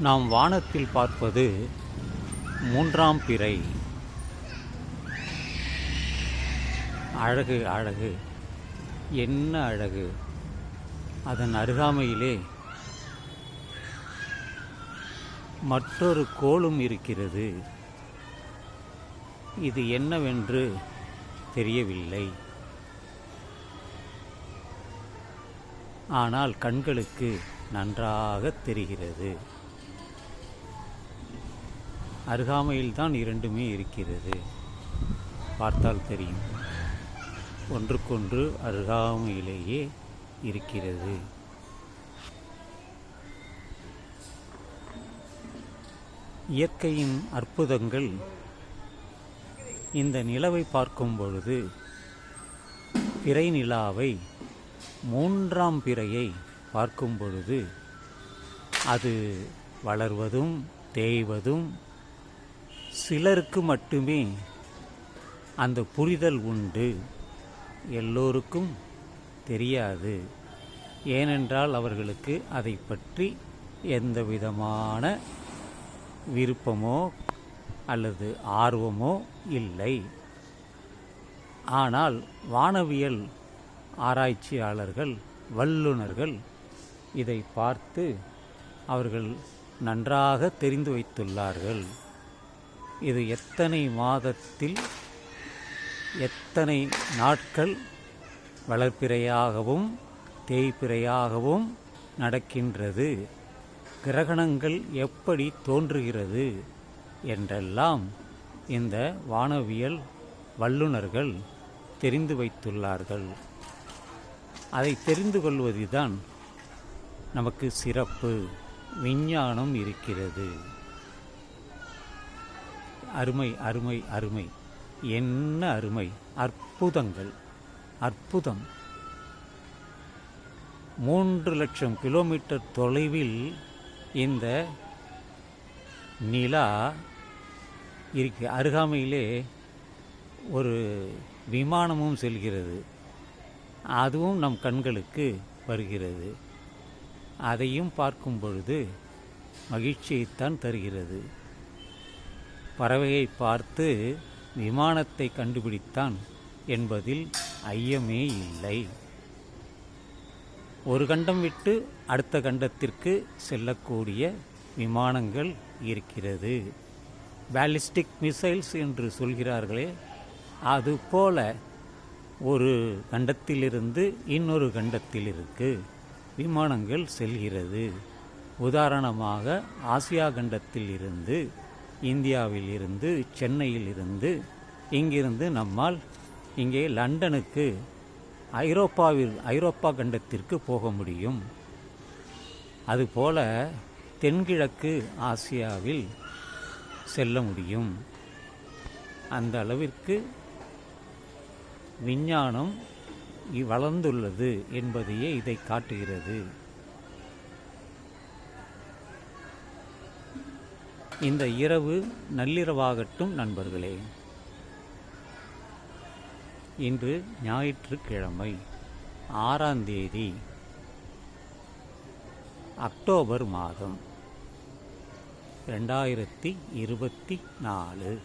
நாம் வானத்தில் பார்ப்பது மூன்றாம் பிறை. அழகு அழகு. என்ன அழகு? அதன் அருகாமையிலே மற்றொரு கோளும் இருக்கிறது. இது என்னவென்று தெரியவில்லை. ஆனால் கண்களுக்கு நன்றாக தெரிகிறது. அருகாமையில்தான் இரண்டுமே இருக்கிறது. பார்த்தால் தெரியும். ஒன்றுக்கொன்று அருகாமையிலேயே இருக்கிறது. இயற்கையின் அற்புதங்கள் இந்த நிலவை பார்க்கும் பொழுது பிறை நிலாவை மூன்றாம் பிறையை பார்க்கும் பொழுது அது வளர்வதும் தேய்வதும் சிலருக்கு மட்டுமே அந்த புரிதல் உண்டு. எல்லோருக்கும் தெரியாது. ஏனென்றால் அவர்களுக்கு அதை பற்றி எந்த விதமான விருப்பமோ அல்லது ஆர்வமோ இல்லை. ஆனால் வானவியல் ஆராய்ச்சியாளர்கள் வல்லுனர்கள் இதை பார்த்து அவர்கள் நன்றாக தெரிந்து வைத்துள்ளார்கள். இது எத்தனை மாதத்தில் எத்தனை நாட்கள் வளர்ப்பிறையாகவும் தேய்ப்பிறையாகவும் நடக்கின்றது? கிரகணங்கள் எப்படி தோன்றுகிறது என்றெல்லாம் இந்த வானவியல் வல்லுனர்கள் தெரிந்து வைத்துள்ளார்கள். அதை தெரிந்து கொள்வதுதான் நமக்கு சிறப்பு விஞ்ஞானம் இருக்கிறது. அருமை அருமை அருமை. என்ன அருமை? அற்புதங்கள் அற்புதம். மூன்று லட்சம் கிலோமீட்டர் தொலைவில் இந்த நிலா இருக்கு. அருகாமையிலே ஒரு விமானமும் செல்கிறது. அதுவும் நம் கண்களுக்கு வருகிறது. அதையும் பார்க்கும் பொழுது மகிழ்ச்சியைத்தான் தருகிறது. பறவையை பார்த்து விமானத்தை கண்டுபிடித்தான் என்பதில் ஐயமே இல்லை. ஒரு கண்டம் விட்டு அடுத்த கண்டத்திற்கு செல்லக்கூடிய விமானங்கள் இருக்கிறது. பேலிஸ்டிக் மிசைல்ஸ் என்று சொல்கிறார்களே அதுபோல ஒரு கண்டத்திலிருந்து இன்னொரு கண்டத்திலிருக்கு விமானங்கள் செல்கிறது. உதாரணமாக ஆசியா கண்டத்தில் இருந்து இந்தியாவில் இருந்து சென்னையில் இருந்து இங்கிருந்து நம்மால் இங்கே லண்டனுக்கு ஐரோப்பாவில் ஐரோப்பா கண்டத்திற்கு போக முடியும். அதுபோல தென்கிழக்கு ஆசியாவில் செல்ல முடியும். அந்த அளவிற்கு விஞ்ஞானம் வளர்ந்துள்ளது என்பதையே இதை காட்டுகிறது. இந்த இரவு நள்ளிரவாகட்டும் நண்பர்களே. இன்று ஞாயிற்றுக்கிழமை ஆறாம் தேதி அக்டோபர் மாதம் ரெண்டாயிரத்தி இருபத்தி நாலு.